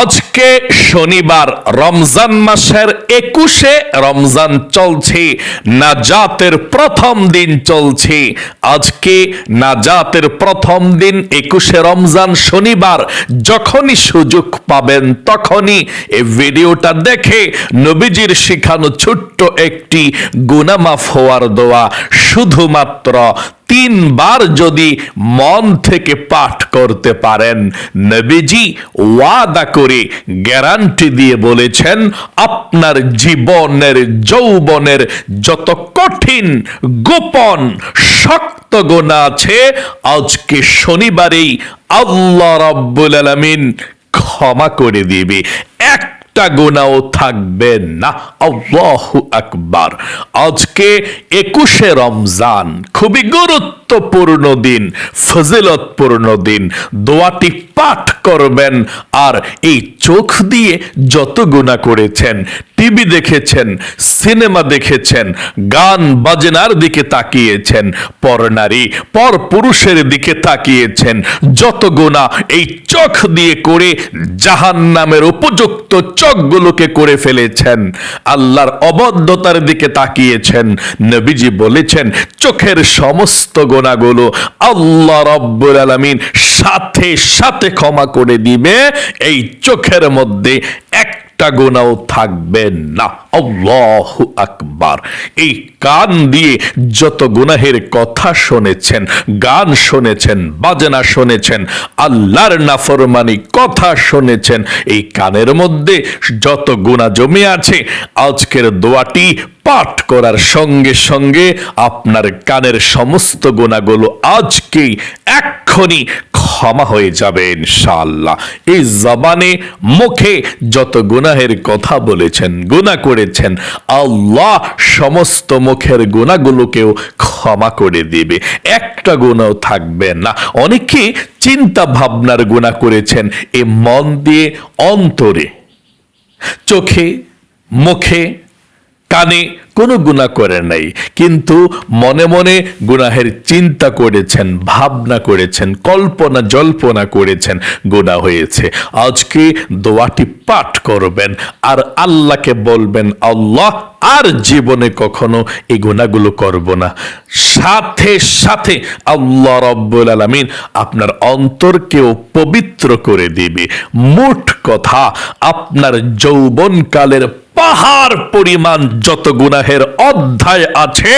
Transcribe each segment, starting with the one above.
আজকে শনিবার, রমজান মাসের একুশে রমজান চলছে, নাজাতের প্রথম দিন চলছে। আজকে নাজাতের প্রথম দিন, একুশে রমজান শনিবার, যখনই সুযোগ পাবেন তখনই এই ভিডিওটা দেখে নবীজির শিখানো ছোট্ট একটি গুনামাফ হওয়ার দোয়া শুধুমাত্র তিনবার যদি মন থেকে পাঠ করতে পারেন, নবীজি ওয়াদা করে গ্যারান্টি দিয়ে বলেছেন, আপনার জীবনের, যৌবনের যত কঠিন, গোপন, শক্ত গোনা আছে, আজকে শনিবারেই আল্লাহ রাব্বুল আলামিন ক্ষমা করে দিবে। এক একটা গোনাও থাকবে না। আল্লাহু আকবার। আজকে একুশে রমজান খুবই গুরুত্বপূর্ণ দিন, ফজিলতপূর্ণ দিন। দোয়াটি পাঠ করবেন আর এই চোখ দিয়ে যত গুণা করেছেন, টিভি দেখেছেন, সিনেমা দেখেছেন, গান বাজনার দিকে তাকিয়েছেন পর নারী পর পুরুষের দিকে তাকিয়েছেন, যত গোনা এই চোখ দিয়ে করে জাহান নামের উপযুক্ত চোখগুলোকে করে ফেলেছেন, আল্লাহর অবদ্ধতার দিকে তাকিয়েছেন, নবীজি বলেছেন, চোখের সমস্ত গোনাগুলো আল্লাহ রব্বুল আলামিন সাথে সাথে ক্ষমা করে দিবে। এই চোখের মধ্যে এক একটা গোনাও থাকবে না। আল্লাহু আকবার। এই কান দিয়ে যত গুনাহের কথা শুনেছেন, গান শুনেছেন, বাজনা শুনেছেন, আল্লাহর নাফরমানি কথা শুনেছেন, এই কানের মধ্যে যত গুণা জমে আছে, আজকের দোয়াটি পাঠ করার সঙ্গে সঙ্গে আপনার কানের সমস্ত গুণাগুলো আজকেই এক্ষুনি ক্ষমা হয়ে যাবে ইনশাআল্লাহ। এই জবানে মুখে যত গুনাহের কথা বলেছেন, গুনাহ করেছেন, আল্লাহ সমস্ত মুখের গুণাগুলোকেও ক্ষমা করে দিবে। একটা গুণাও থাকবে না। অনেকে চিন্তা ভাবনার গুণা করেছেন এ মন দিয়ে অন্তরে। চোখে, মুখে কানে কোনো গুণা করে নাই। কিন্তু মনে মনে গুনাহের চিন্তা করেছেন, ভাবনা করেছেন, কল্পনা, জল্পনা করেছেন গুণা হয়েছে। আজকে দোয়াটি পাঠ করবেন আর আল্লাহকে বলবেন, আল্লাহ, আর জীবনে কখনো এই গুণাগুলো করব না। সাথে সাথে আল্লাহ রব্বুল আলমিন আপনার অন্তরকেও পবিত্র করে দিবে। মোট কথা, আপনার যৌবনকালের পাহাড় পরিমাণ যত গুনাহের অধ্যায় আছে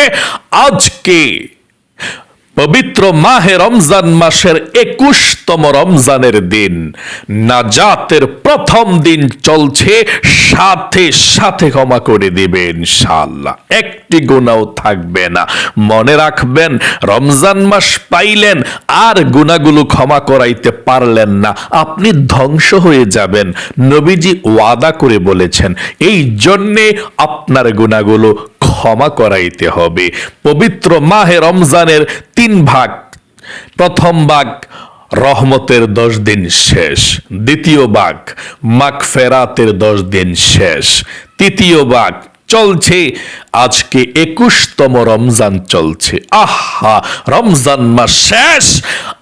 আজকে পবিত্র মাহে রমজান মাসের একুশতম রমজানের দিন। নাজাতের প্রথম দিন চলছে, সাথে সাথে ক্ষমা করে দিবে ইনশাআল্লাহ। একটি গুণাও থাকবে না। মনে রাখবেন, রমজান মাস পাইলেন, আর গুণাগুলো ক্ষমা করাইতে পারলেন না। আপনি ধ্বংস হয়ে যাবেন। নবীজি ওয়াদা করে বলেছেন, এই জন্যে আপনার গুণাগুলো ক্ষমা করাইতে হবে। পবিত্র মাহে রমজানের তিন ভাগ। প্রথম ভাগ রহমতের দশ দিন শেষ। দ্বিতীয় ভাগ মাগ ফেরাতের দশ দিন শেষ। তৃতীয় ভাগ চলছে। আজকে একুশতম রমজান চলছে। আহা, রমজান মাস শেষ।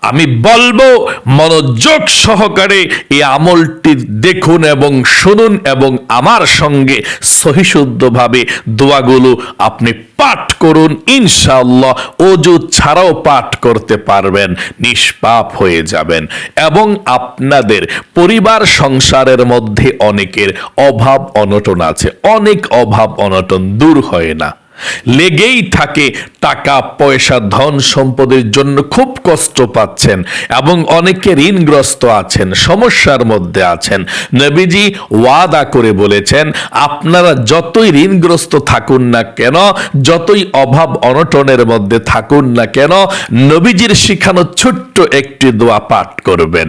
আমি বলব, মনোযোগ সহকারে এই আমলটি দেখুন এবং শুনুন এবং আমার সঙ্গে সহিশুদ্ধভাবে দোয়াগুলো আপনি পাঠ করুন ইনশাল্লাহ অজু ছাড়াও পাঠ করতে পারবেন, নিষ্পাপ হয়ে যাবেন। এবং আপনাদের পরিবার সংসারের মধ্যে অনেকের অভাব অনটন আছে। অনেক অভাব অনটন দূর হয় না। লেগেই থাকে টাকা, পয়সা, ধন সম্পদের জন্য খুব কষ্ট পাচ্ছেন এবং অনেকে ঋণগ্রস্ত আছেন, সমস্যার মধ্যে আছেন। নবীজি ওয়াদা করে বলেছেন, আপনারা যতই ঋণগ্রস্ত থাকুন না কেন, যতই অভাব অনটনের মধ্যে থাকুন না কেন, নবীজির শিখানো ছোট্ট একটি দোয়া পাঠ করবেন।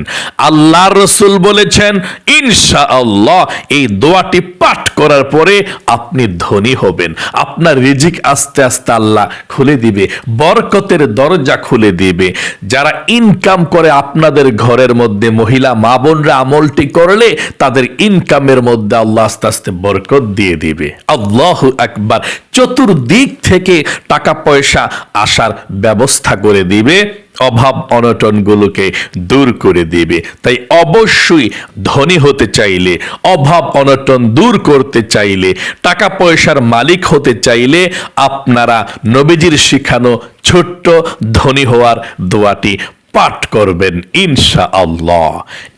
আল্লাহ রসুল বলেছেন ইনশা আল্লাহ এই দোয়াটি পাঠ করার পরে আপনি ধনী হবেন, আপনার রিজিক আস্তে আস্তে আল্লাহ খুলে দিবে, বরকতের দরজা খুলে দিবে। যারা ইনকাম করে আপনাদের ঘরের মধ্যে, মহিলা, মা বোনরা আমলটি করলে তাদের ইনকামের মধ্যে আল্লাহ আস্তে আস্তে বরকত দিয়ে দিবে। আল্লাহ একবার চতুর্দিক থেকে টাকা পয়সা আসার ব্যবস্থা করে দিবে। অভাব অনটনগুলোকে দূর করে দেবে। তাই অবশ্যই ধনী হতে চাইলে, অভাব অনটন দূর করতে চাইলে টাকা পয়সার মালিক হতে চাইলে আপনারা নবীজির শিখানো ছোট্ট ধনী হওয়ার দোয়াটি পাঠ করবেন ইনশা আল্লাহ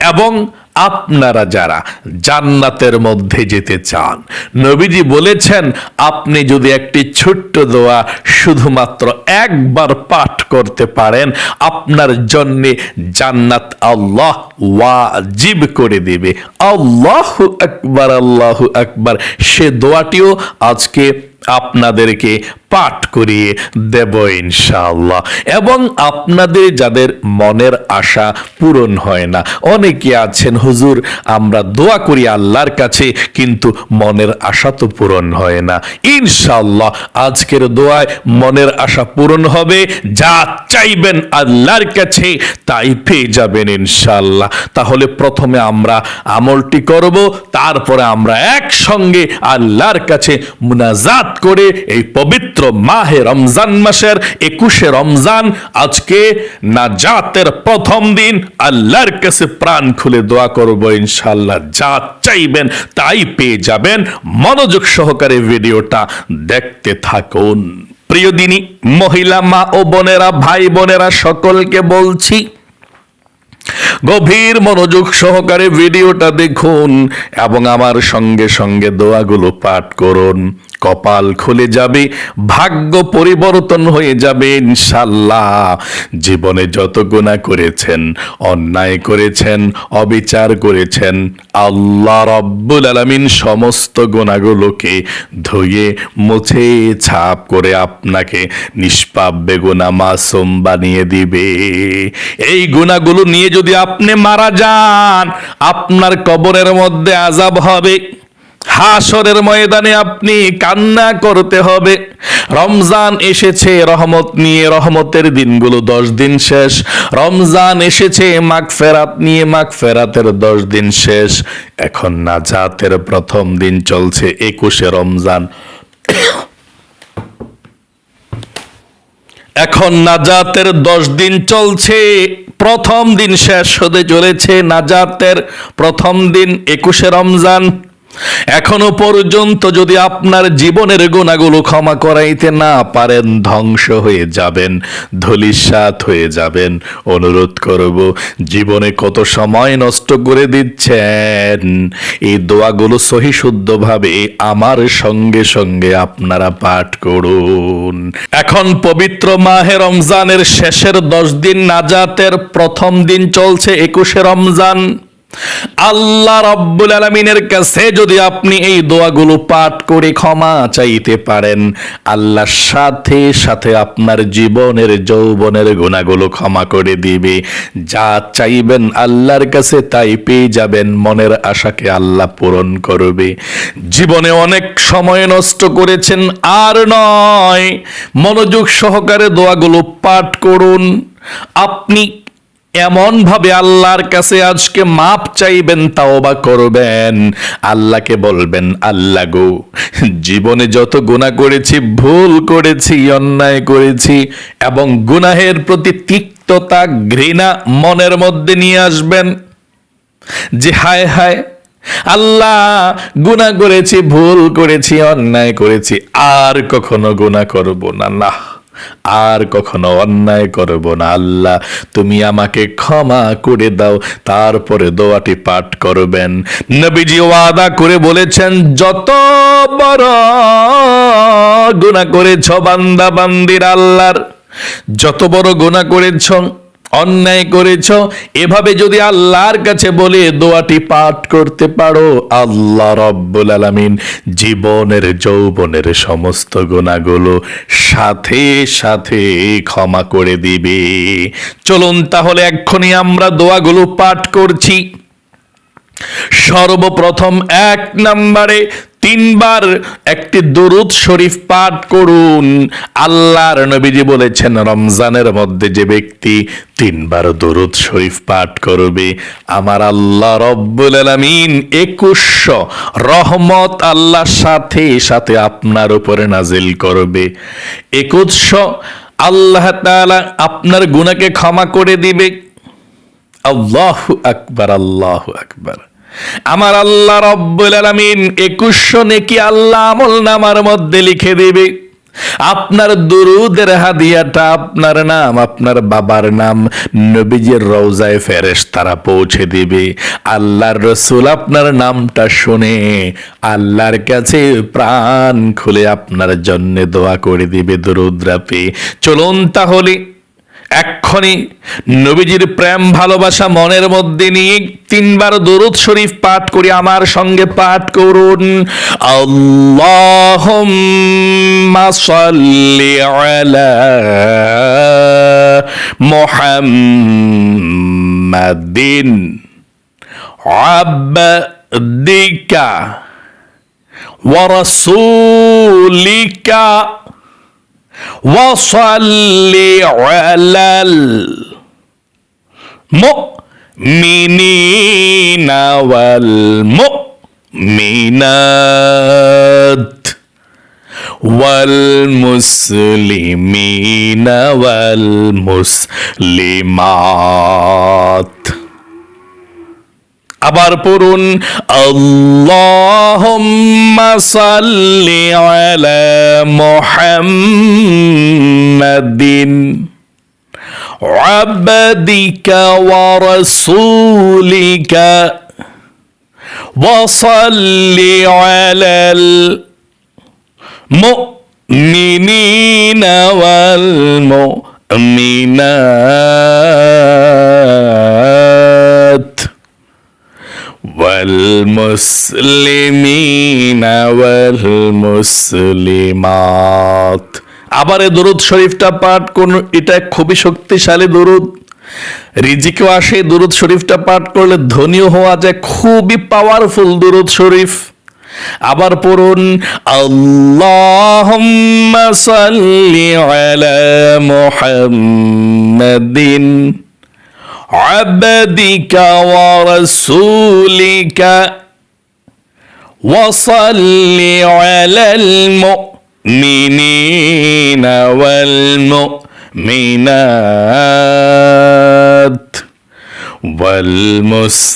এবং আপনারা যারা জান্নাতের মধ্যে যেতে চান, নবীজি বলেছেন, আপনি যদি একটি ছোট্ট দোয়া শুধুমাত্র একবার পাঠ করতে পারেন, আপনার জন্য জান্নাত আল্লাহ ওয়াজিব করে দেবে। আল্লাহ আকবার আল্লাহ আকবার। সে দোয়াটিও আজকে আপনাদেরকে পাঠ করিয়ে দেব ইনশাআল্লাহ। এবং আপনাদের যাদের মনের আশা পূরণ হয় না, অনেকে আছেন হুজুর, আমরা দোয়া করি আল্লাহর কাছে, কিন্তু মনের আশা তো পূরণ হয় না। ইনশাআল্লাহ, আজকের দোয়ায় মনের আশা পূরণ হবে, যা চাইবেন আল্লাহর কাছে, তাই পেয়ে যাবেন ইনশাআল্লাহ। তাহলে প্রথমে আমরা আমলটি করব, তারপরে আমরা একসঙ্গে আল্লাহর কাছে মুনাজাত করে, এই পবিত্র মাহে রমজান মাসের একুশে রমজান, আজকে না নাজাতের প্রথম দিন, আল্লাহর কাছে প্রাণ খুলে দোয়া করব ইনশাআল্লাহ। যা চাইবেন তাই পেয়ে যাবেন। মনোযোগ সহকারে ভিডিওটা দেখতে থাকুন। প্রিয় দিনী, মহিলা মা ও বোনেরা, ভাই বোনেরা, সকলকে বলছি, গভীর মনোযোগ সহকারে ভিডিওটা দেখুন এবং আমার সঙ্গে সঙ্গে দোয়াগুলো পাঠ করুন। কপাল খুলে যাবে, ভাগ্য পরিবর্তন হয়ে যাবে ইনশাল্লাহ জীবনে যত গুণা করেছেন, অন্যায় করেছেন, অবিচার করেছেন, আল্লাহ রব্বুল আলমিন সমস্ত গুণাগুলোকে ধুয়ে, মুছে, ছাপ করে আপনাকে নিষ্পাপ বেগুনা মাসুম বানিয়ে দিবে। এই গুণাগুলো নিয়ে যদি আপনি মারা যান, আপনার কবরের মধ্যে আজাব হবে। হাসরের ময়দানে আপনি কান্না করতে হবে। রমজান এসেছে, রহমত নিয়ে রহমতের দিনগুলো দশ দিন শেষ। রমজান এসেছে মাঘ ফেরাত নিয়ে মাগ ফেরাতের দশ দিন শেষ। এখন নাজাতের প্রথম দিন চলছে একুশে রমজান। এখন নাজাতের দশ দিন চলছে, প্রথম দিন শেষ হতে চলেছে নাজাতের প্রথম দিন একুশে রমজান। এখনও পর্যন্ত যদি আপনার জীবনের গুণাগুলো ক্ষমা করাইতে না পারেন, ধ্বংস হয়ে যাবেন ধলিসাত হয়ে যাবেন। অনুরোধ করব, জীবনে কত সময় নষ্ট করে দিচ্ছেন? এই দোয়াগুলো সহি শুদ্ধভাবে আমার সঙ্গে সঙ্গে আপনারা পাঠ করুন। এখন পবিত্র মাহে রমজানের শেষের দশ দিন নাজাতের প্রথম দিন চলছে একুশে রমজান। আল্লাহ রব্বুল আলমিনের কাছে যদি আপনি এই দোয়াগুলো পাঠ করে ক্ষমা চাইতে পারেন আল্লাহর সাথে সাথে আপনার জীবনের যৌবনের গুণাগুলো ক্ষমা করে দিবে। যা চাইবেন আল্লাহর কাছে তাই পেয়ে যাবেন, মনের আশাকে আল্লাহ পূরণ করবে। জীবনে অনেক সময় নষ্ট করেছেন, আর নয়, মনোযোগ সহকারে দোয়াগুলো পাঠ করুন। আপনি এমন ভাবে আল্লাহর কাছে আজকে মাপ চাইবেন, তাওবা করবেন। আল্লাহকে বলবেন, আল্লাহ গো, জীবনে যত গুনাহ করেছি, ভুল করেছি, অন্যায় করেছি, এবং গুনাহের প্রতি তিক্ততা, ঘৃণা মনের মধ্যে নিয়ে আসবেন, যে হায় হায়, আল্লাহ গুনাহ করেছি, ভুল করেছি, অন্যায় করেছি, আর কখনো গুনাহ করব না না। আর কখনো অন্যায় করব না, আল্লাহ। তুমি আমাকে ক্ষমা করে দাও, তারপরে দোয়াটি পাঠ করবেন। নবীজি ওয়াদা করে বলেছেন, যত বড় গুণা করেছ বান্দা, বান্দির আল্লাহর, যত বড় গুণা করেছ অন্যায় করেছ, এভাবে যদি আল্লাহর কাছে বলে দোয়াটি পাঠ করতে পারো, আল্লাহ রব্বুল আলামিন জীবনের, যৌবনের সমস্ত গুণাগুলো সাথে সাথে ক্ষমা করে দিবে। চলুন তাহলে এক্ষুনি আমরা দোয়াগুলো পাঠ করছি। সর্বপ্রথম এক নম্বরে তিনবার একটি দরুদ শরীফ পাঠ করুন। আল্লাহর নবীজি বলেছেন, রমজানের মধ্যে যে ব্যক্তি তিনবার দরুদ শরীফ পাঠ করবে, আমার আল্লাহ রব্বুল আলামিন একুশশো রহমত আল্লাহর সাথে সাথে আপনার উপরে নাজিল করবে। একুশশো আল্লাহ তাআলা আপনার গুনাহকে ক্ষমা করে দিবে। আল্লাহ আকবার আল্লাহ আকবার। আমার আল্লাহ রব্বুল আলামিন একুশশো নেকি আল্লাহ আমল নামার মধ্যে লিখে দিবে? আপনার দুরুদের হাদিয়াটা আপনার নাম, আপনার বাবার নাম নবীজির রওজায় ফেরেশ তারা পৌঁছে দিবে। আল্লাহর রসুল আপনার নামটা শুনে আল্লাহর কাছে প্রাণ খুলে আপনার জন্যে দোয়া করে দিবে দুরুদ রাপে চলুন তাহলে এক্ষণি নবীজির প্রেম, ভালোবাসা মনের মধ্যে নিয়ে তিনবার দরুদ শরীফ পাঠ করি, আমার সঙ্গে পাঠ করুন। আল্লাহুম্মা সাল্লি وصل على المؤمنين والمؤمنات والمسلمين والمسلمات. আবার পড়ুন আল্লাহুম্মা সাল্লি আলা মুহাম্মাদিন عبدك ورسولك وصل على المؤمنين والمؤمنات والمسلمين والمسلمات আবার এই দরুদ শরীফটা পাঠ করুন এটা খুবই শক্তিশালী দরুদ রিজিকেও আসে দরুদ শরীফটা পাঠ করলে ধনীও হওয়া যায় খুবই পাওয়ারফুল দরুদ শরীফ আবার পড়ুন আল্লাহুম্মা সাল্লি আলা মুহাম্মাদিন عبدك ورسولك وصل على المؤمنين والمؤمنات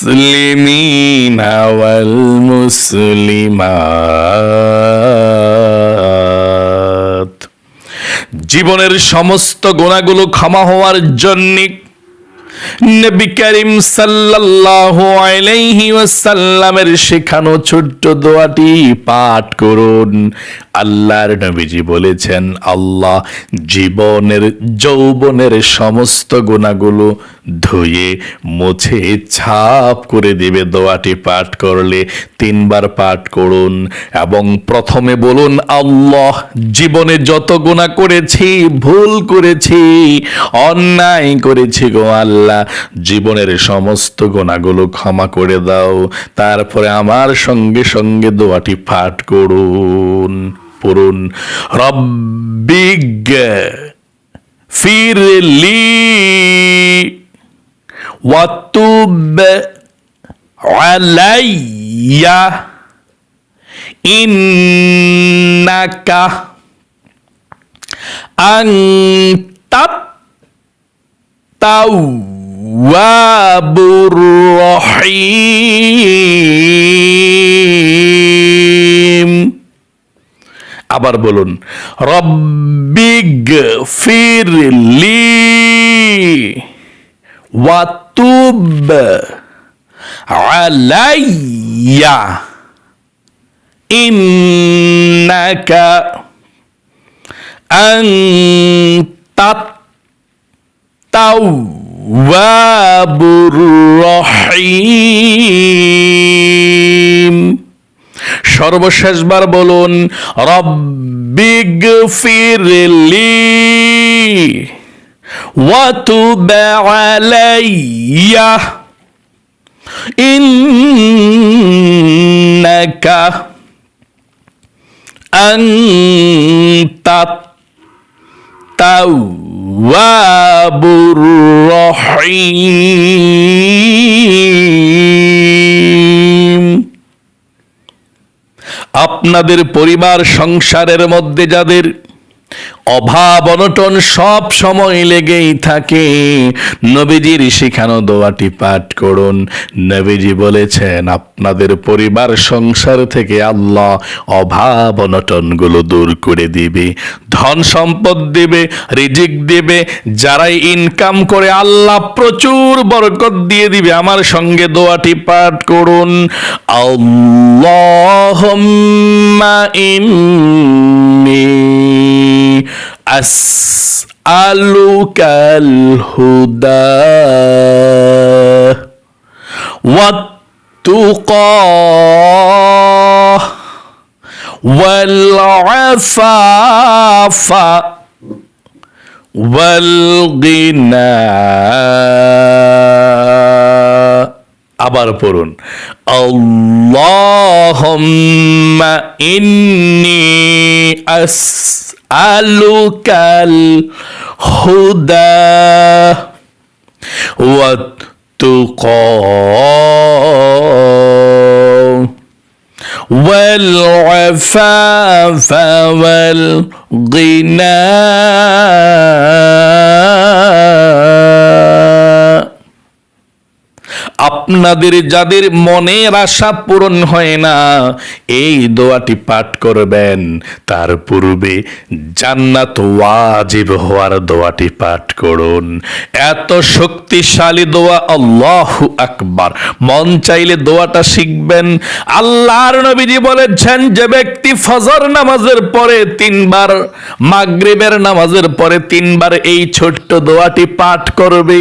والمسلمين والمسلمات জীবনের সমস্ত গোনাগুলো ক্ষমা হওয়ার জন্যে নবী করিম সাল্লাল্লাহু আলাইহি ওয়াসাল্লামের শেখানো ছোট্ট দোয়াটি পাঠ করুন। আল্লাহর নবীজি বলেছেন, আল্লাহ জীবনের, যৌবনের সমস্ত গুণাগুলো ধুয়ে, মুছে, ছাপ করে দিবে। দোয়াটি পাঠ করলে তিনবার পাঠ করুন এবং প্রথমে বলুন, আল্লাহ জীবনে যত গুণা করেছি, ভুল করেছি, অন্যায় করেছি গো আল্লাহ। জীবনের সমস্ত গোনাগুলো ক্ষমা করে দাও। তারপরে আমার সঙ্গে সঙ্গে দোয়াটি পাঠ করুন, পড়ুন। রব্বিগ ফিরলি ওয়াতুব আলাইয়া, ইন্নাকা আনতাত তাওয়াবুর রহিম আবার বলুন রব্বিগ ফিরলি ওয়াতুব আলাইয়া ইন্নাকা আনতাত তাওয়াবুর রহিম। সর্বশেষবার বলুন রব্বিগ ফিরলি ওয়াতুব আলাইয়া ইন্নাকা আনতাত তাওয়াবুর الرحيم. আপনাদের পরিবার সংসারের মধ্যে যাদের অভাব অনটন সব সময় লেগেই থাকে। নবীজির শিখানো দোয়াটি পাঠ করুন। নবীজি বলেছেন, আপনাদের পরিবার সংসার থেকে আল্লাহ অভাব অনটনগুলো দূর করে দিবে। ধন সম্পদ দিবে, রিজিক দিবে, যারাই ইনকাম করে আল্লাহ প্রচুর বরকত দিয়ে দিবে। আমার সঙ্গে দোয়াটি পাঠ করুন। আল্লাহুম্মা ইন্নী আসআলুকাল হুদা والتقى والعفاف والغنى আবার পড়ুন আল্লাহুম্মা ইন্নি أسألك الهدى والتقى والعفاف والغنى. আপনাদের যাদের মনের আশা পূরণ হয় না, এই দোয়াটি পাঠ করবেন। তার পূর্বে জান্নাত ওয়াজিব হওয়ার দোয়াটি পাঠ করুন। এত শক্তিশালী দোয়া, আল্লাহু আকবার। মন চাইলে দোয়াটা শিখবেন। আল্লাহর নবীজি বলেছেন যে ব্যক্তি ফজর নামাজের পরে তিনবার, মাগরিবের নামাজের পরে তিনবার এই ছোট্ট দোয়াটি পাঠ করবে।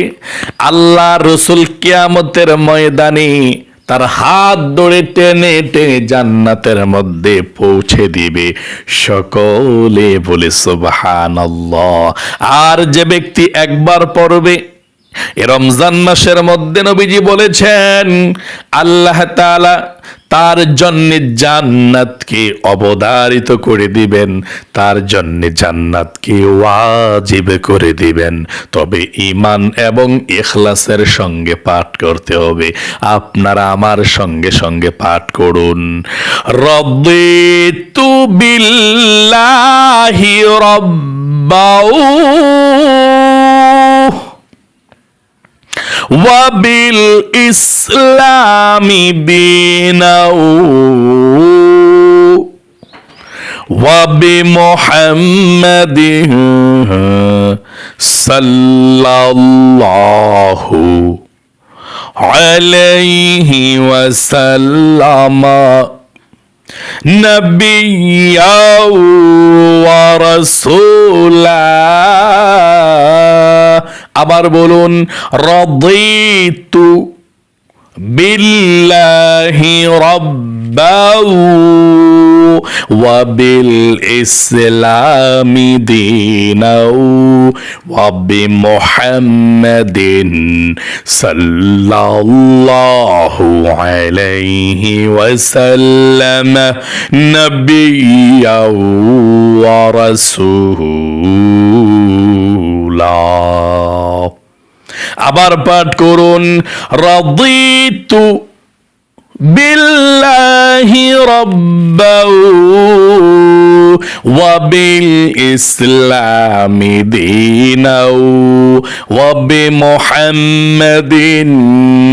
আল্লাহ রসুল কিয়ামতের ময়দানে তার হাত ধরে টেনে টেনে জান্নাতের মধ্যে পৌঁছে দিবে। সকলে বলে সুবহান আর যে ব্যক্তি একবার পড়বে রমজান মাসের মধ্যে নবীজি বলেছেন, আল্লাহ তাআলা তার জন্যে জান্নাতকে অবধারিত করে দিবেন, তার জন্যে জান্নাতকে ওয়াজিব করে দিবেন। তবে ইমান এবং এখলাসের সঙ্গে পাঠ করতে হবে। আপনারা আমার সঙ্গে সঙ্গে পাঠ করুন। রব্বিতু বিল্লাহি রব্বাউ وبالإسلام دينا وبمحمد صلى الله عليه وسلم. نبيا ورسولا. আবার বলুন, রদিতু বিল্লাহি রব্বাউ ওয়াবিল ইসলামি দিনাউ ওয়াবি মুহাম্মাদিন সাল্লাল্লাহু আলাইহি ওয়াসাল্লাম নবিয়াউ ওয়া রাসূলা। আবার পাঠ করুন রদিতু বিল্লাহি রব্বাউ وبالإسلام دينا وبمحمد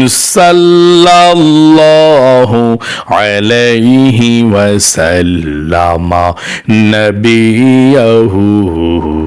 صلى الله عليه وسلم نبيه ورسولا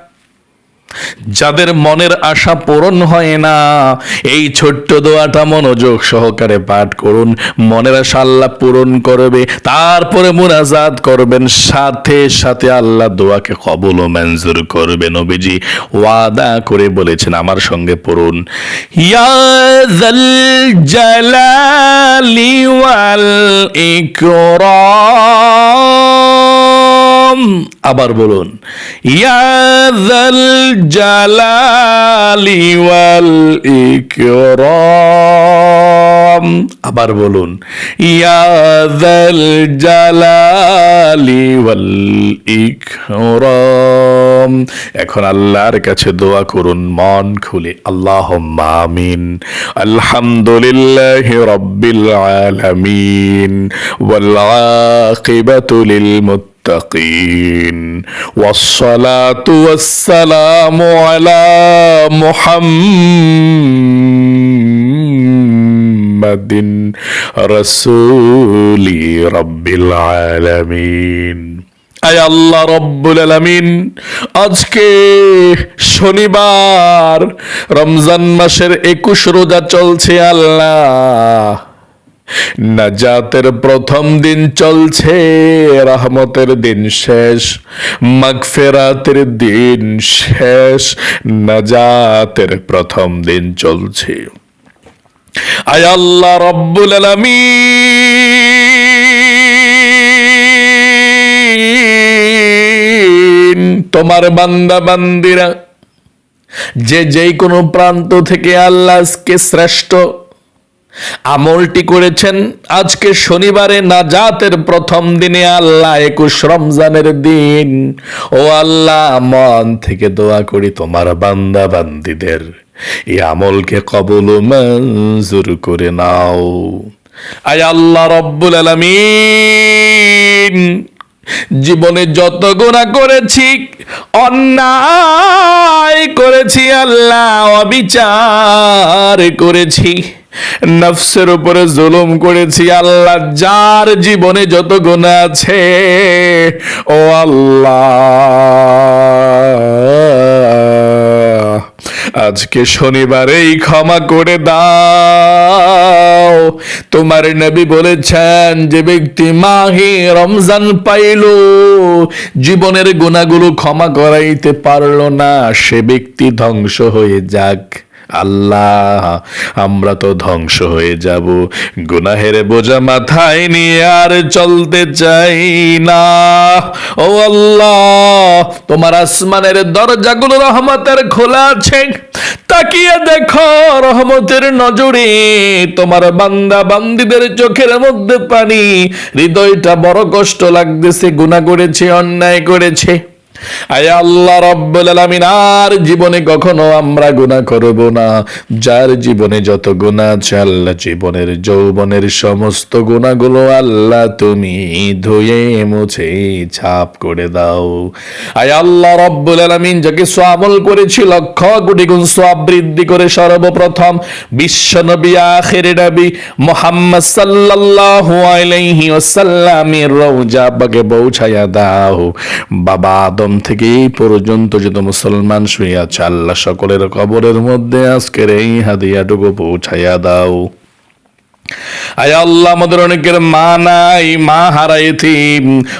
যাদের মনের আশা পূরণ হয় না, এই ছোট্ট দোয়াটা মনোযোগ সহকারে পাঠ করুন। মনের আশা আল্লাহ পূরণ করবে, তারপরে মুনাজাত করবেন। সাথে সাথে আল্লাহ দোয়াকে কবল ও মঞ্জুর করবে নবীজি। ওয়াদা করে বলেছেন, আমার সঙ্গে পড়ুন। ইয়া যাল জালালি ওয়াল ইকরাম। আবার বলুন। ইয়াদাল জালালি ওয়াল ইকরাম। আবার বলুন ইয়াদাল জালালি ওয়াল ইকরাম। এখন আল্লাহর কাছে দোয়া করুন, মন খুলে আল্লাহ আমিন। আলহামদুলিল্লাহ রব্বিল আলামিন। ওয়াল আকিবাতু লিল المتقين والصلاة والسلام على محمد رسول رب العالمين আয় আল্লাহ রব্বুল আলামিন আজকে শনিবার রমজান মাসের একুশ রোজা চলছে আল্লাহ নাজাতের প্রথম দিন চলছে, রহমতের দিন শেষ, মাগফেরাতের দিন শেষ, নাজাতের প্রথম দিন চলছে। আয় আল্লাহ রব্বুল আলামিন, তোমার বান্দা বান্দিরা, যে যেই কোনো প্রান্ত থেকে আল্লাহকে শ্রেষ্ঠ আমলটি করেছেন আজকে শনিবারে নাজাতের প্রথম দিনে আল্লাহ একুশ রমজানের দিন। ও আল্লাহ, মন থেকে দোয়া করি তোমার বান্দা বান্দিদের এই আমলকে কবল মঞ্জুর করে নাও। আয় আল্লাহ রব্বুল আলামিন, জীবনে যত গুণা করেছি, অন্যায় করেছি, আল্লাহ অবিচার করেছি। নফসের উপরে জুলুম করেছি, আল্লাহ যার জীবনে যত গুণা আছে, ও আল্লাহ। আজকে শনিবারেই ক্ষমা করে দাও। তোমার নবী বলেছেন, যে ব্যক্তি মাহে রমজান পাইল, জীবনের গুণাগুলো ক্ষমা করাইতে পারল না, সে ব্যক্তি ধ্বংস হয়ে যাক। আল্লাহ, আমরা তো ধ্বংস হয়ে যাব। গুনাহের বোঝা মাথায় নিয়ে আর চলতে চাই না। ও আল্লাহ, তোমার আসমানের দরজাগুলো রহমতের খোলা আছে। তাকিয়ে দেখো রহমতের নজরে, তোমার বান্দা বান্দিদের চোখের মধ্যে পানি। হৃদয়টা বড় কষ্ট লাগতেছে গুণা করেছে, অন্যায় করেছে। আর জীবনে কখনো আমরা গুনাহ করব না। যার জীবনে যত গুনাহ আছে আল্লাহ জীবনের যৌবনের সমস্ত গুনাহগুলো আল্লাহ তুমি ধুয়ে, মুছে, ছাপ করে দাও। আয় আল্লাহ রব্বুল আলামিন, যাকে আমল করেছি, লক্ষ কোটি গুণ সওয়াব বৃদ্ধি করে সর্বপ্রথম বিশ্ব নবী আখির নবী মোহাম্মদ সাল্লাল্লাহু আলাইহি ওয়াসাল্লামের রওজা বাগে পৌঁছায়া দাও। বাবা আদম থেকে এই পর্যন্ত যত মুসলমান শুয়ে আছে, আল্লাহ সকলের কবরের মধ্যে আজকের এই হাদিয়াটুকু পৌঁছাইয়া দাও। আয় আল্লাহ, আমাদের অনেকের মা নাই, মা হারাইতি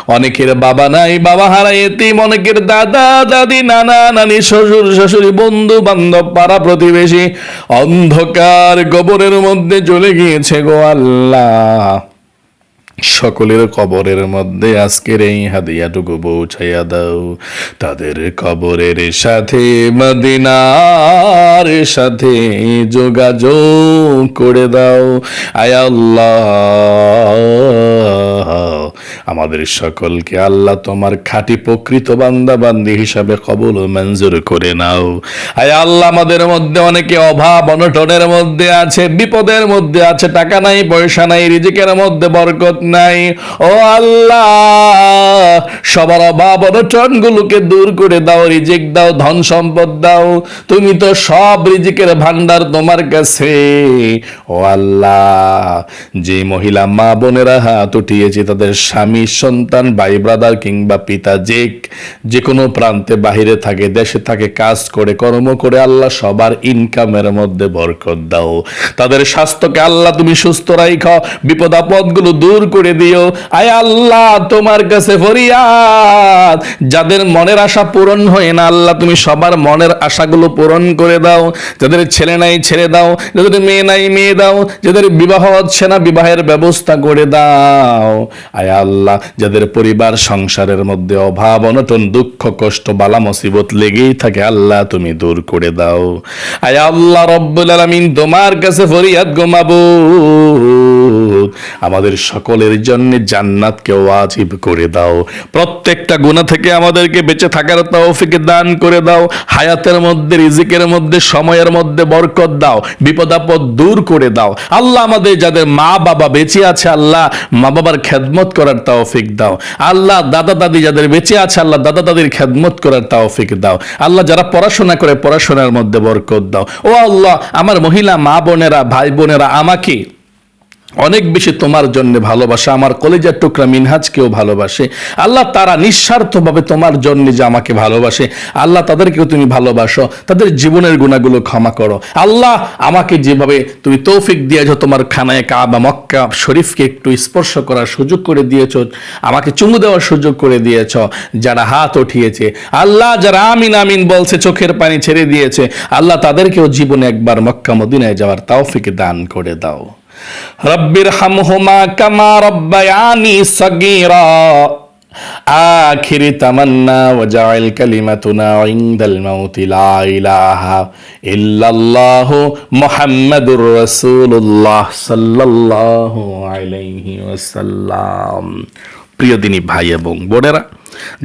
অনেকের বাবা নাই, বাবা হারাইতি অনেকের দাদা, দাদি, নানা, নানি, শ্বশুর, শাশুড়ি বন্ধু বান্ধব পাড়া প্রতিবেশী, অন্ধকার গোবরের মধ্যে চলে গিয়েছে গো আল্লাহ। সকলের কবরের মধ্যে আজকের এই হাদিয়াটুকু পৌঁছাইয়া দাও। তাদের কবরের সাথে মদিনার সাথে যোগাযোগ করে দাও। আয় আল্লাহ আমাদের সকলকে আল্লাহ তোমার খাঁটি প্রকৃত বান্দা বান্দি হিসাবে কবল ও মঞ্জুর করে নাও। আয় আল্লাহ আমাদের মধ্যে অনেকে অভাব, অনটনের মধ্যে আছে, বিপদের মধ্যে আছে, টাকা নাই, পয়সা নাই, রিজিকের মধ্যে বরকত নাই। ও আল্লাহ, সবার অভাব অনটন গুলোকে দূর করে দাও, রিজিক দাও, ধন সম্পদ দাও। তুমি তো সব রিজিকের ভান্ডার তোমার কাছে। ও আল্লাহ, যে মহিলা মা বোনেরা হাত উঠিয়েছে, তাদের স্বামী সন্তান, ভাই ব্রাদার কিংবা পিতা, যে যে কোনো প্রান্তে বাহিরে থাকে, দেশে থাকে, কাজ করে, কর্ম করে, আল্লাহ সবার ইনকামের মধ্যে বরকত দাও। তাদের স্বাস্থ্যকে আল্লাহ তুমি সুস্থ রাইখ, বিপদ আপদগুলো দূর করে দিও। আয় আল্লাহ, তোমার কাছে ফরিয়াদ। যাদের মনের আশা পূরণ হয় না, আল্লাহ তুমি সবার মনের আশাগুলো পূরণ করে দাও। যাদের ছেলে নাই, ছেড়ে দাও। যাদের মেয়ে নাই, মেয়ে দাও। যাদের বিবাহ হচ্ছে না, বিবাহের ব্যবস্থা করে দাও। আয় আল্লাহ যাদের পরিবার সংসারের মধ্যে অভাব, অনটন, দুঃখ, কষ্ট, বালা, মুসিবত লেগেই থাকে, আল্লাহ তুমি দূর করে দাও। আয় আল্লাহ রব্বুল আলামিন, তোমার কাছে ফরিয়াদ গোমাবো আমাদের সকলের জন্য জান্নাতকে ওয়াজিব করে দাও। প্রত্যেকটা গুনাহ থেকে আমাদেরকে বেঁচে থাকার তৌফিক দান করে দাও। হায়াতের মধ্যে, রিজিকের মধ্যে, সময়ের মধ্যে বরকত দাও। বিপদ আপদ দূর করে দাও। আল্লাহ আমাদের যাদের মা বাবা বেঁচে আছে, আল্লাহ মা বাবার খেদমত করার তৌফিক দাও। আল্লাহ দাদা দাদি যাদের বেঁচে আছে, আল্লাহ দাদা দাদির খেদমত করার তৌফিক দাও। আল্লাহ যারা পড়াশোনা করে, পড়াশোনার মধ্যে বরকত দাও। ও আল্লাহ, আমার মহিলা, মা বোনেরা, ভাই বোনেরা, আমাকে অনেক বেশি তোমার জন্য ভালোবাসা, আমার কলেজের টুকরা মিনহাজকেও ভালোবাসে। আল্লাহ তারা নিঃস্বার্থভাবে তোমার জন্য যে আমাকে ভালোবাসে, আল্লাহ তাদেরকেও তুমি ভালোবাসো, তাদের জীবনের গুণাগুলো ক্ষমা করো। আল্লাহ আমাকে যেভাবে তুমি তৌফিক দিয়েছ, তোমার খানায় কাবা, মক্কা শরীফকে একটু স্পর্শ করার সুযোগ করে দিয়েছ, আমাকে চুমু দেওয়ার সুযোগ করে দিয়েছ, যারা হাত উঠিয়েছে। আল্লাহ যারা আমিন আমিন বলছে, চোখের পানি ছেড়ে দিয়েছে, আল্লাহ তাদেরকেও জীবনে একবার মক্কা মদিনায় যাওয়ার তৌফিক দান করে দাও। রব্বির হামহুমা কামা রব্বায়ানি সগীরা। আখিরি তামান্না ওয়াজআল কালিমাতুনা ইনদাল মাউতি লা ইলাহা ইল্লাল্লাহু মুহাম্মাদুর রাসূলুল্লাহ সাল্লাল্লাহু আলাইহি ওয়াসাল্লাম। প্রিয় দিনী ভাই এবং বোনেরা,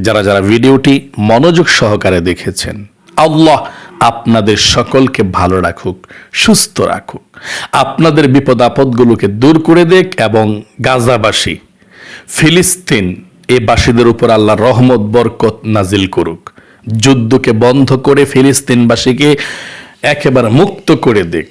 যারা যারা ভিডিওটি মনোযোগ সহকারে দেখেছেন, আল্লাহ আপনাদের সকলকে ভালো রাখুক, সুস্থ রাখুক। আপনাদের বিপদ আপদগুলোকে দূর করে দেখ এবং গাজাবাসী, ফিলিস্তিন এ বাসীদের উপর আল্লাহ রহমত, বরকত নাজিল করুক। যুদ্ধকে বন্ধ করে ফিলিস্তিনবাসীকে একেবারে মুক্ত করে দেখ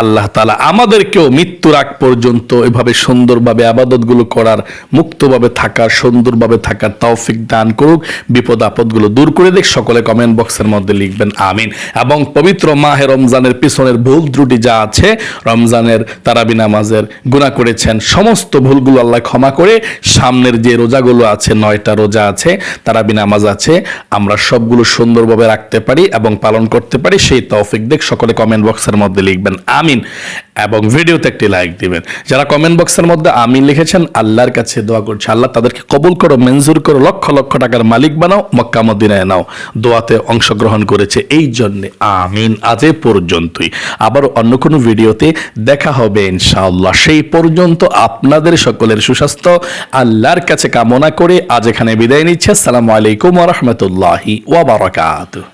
আল্লাহ তালা আমাদেরকেও মৃত্যুর আগ পর্যন্ত এভাবে সুন্দরভাবে আবাদতগুলো করার, মুক্তভাবে থাকার, সুন্দরভাবে থাকার তৌফিক দান করুক, বিপদ আপদগুলো দূর করে দেখ সকলে কমেন্ট বক্সের মধ্যে লিখবেন, আমিন। এবং পবিত্র মাহে রমজানের পিছনের ভুল ত্রুটি যা আছে, রমজানের তারাবি নামাজের গুণা করেছেন, সমস্ত ভুলগুলো আল্লাহ ক্ষমা করে, সামনের যে রোজাগুলো আছে, নয়টা রোজা আছে, তারাবি নামাজ আছে, আমরা সবগুলো সুন্দরভাবে রাখতে পারি এবং পালন করতে পারি, সেই তৌফিক দেখ সকলে কমেন্ট বক্সের মধ্যে লিখবেন আমিন এবং ভিডিওতে একটি লাইক দিবেন। যারা কমেন্ট বক্সের মধ্যে আমিন লিখেছেন, আল্লাহর কাছে দোয়া করছে। আল্লাহ তাদেরকে কবুল করো, মঞ্জুর করো, লক্ষ লক্ষ টাকার মালিক বানাও, মক্কা মদিনায় নাও। দোয়াতে অংশগ্রহণ করেছে এই জন্যে আমিন। আজ পর্যন্তই। আবার অন্য কোনো ভিডিওতে দেখা হবে ইনশাআল্লাহ। সেই পর্যন্ত আপনাদের সকলের সুস্বাস্থ্য, আল্লাহর কাছে কামনা করে আজ এখানে বিদায় নিচ্ছে। আসসালামু আলাইকুম ওয়া বারাকাতুহু।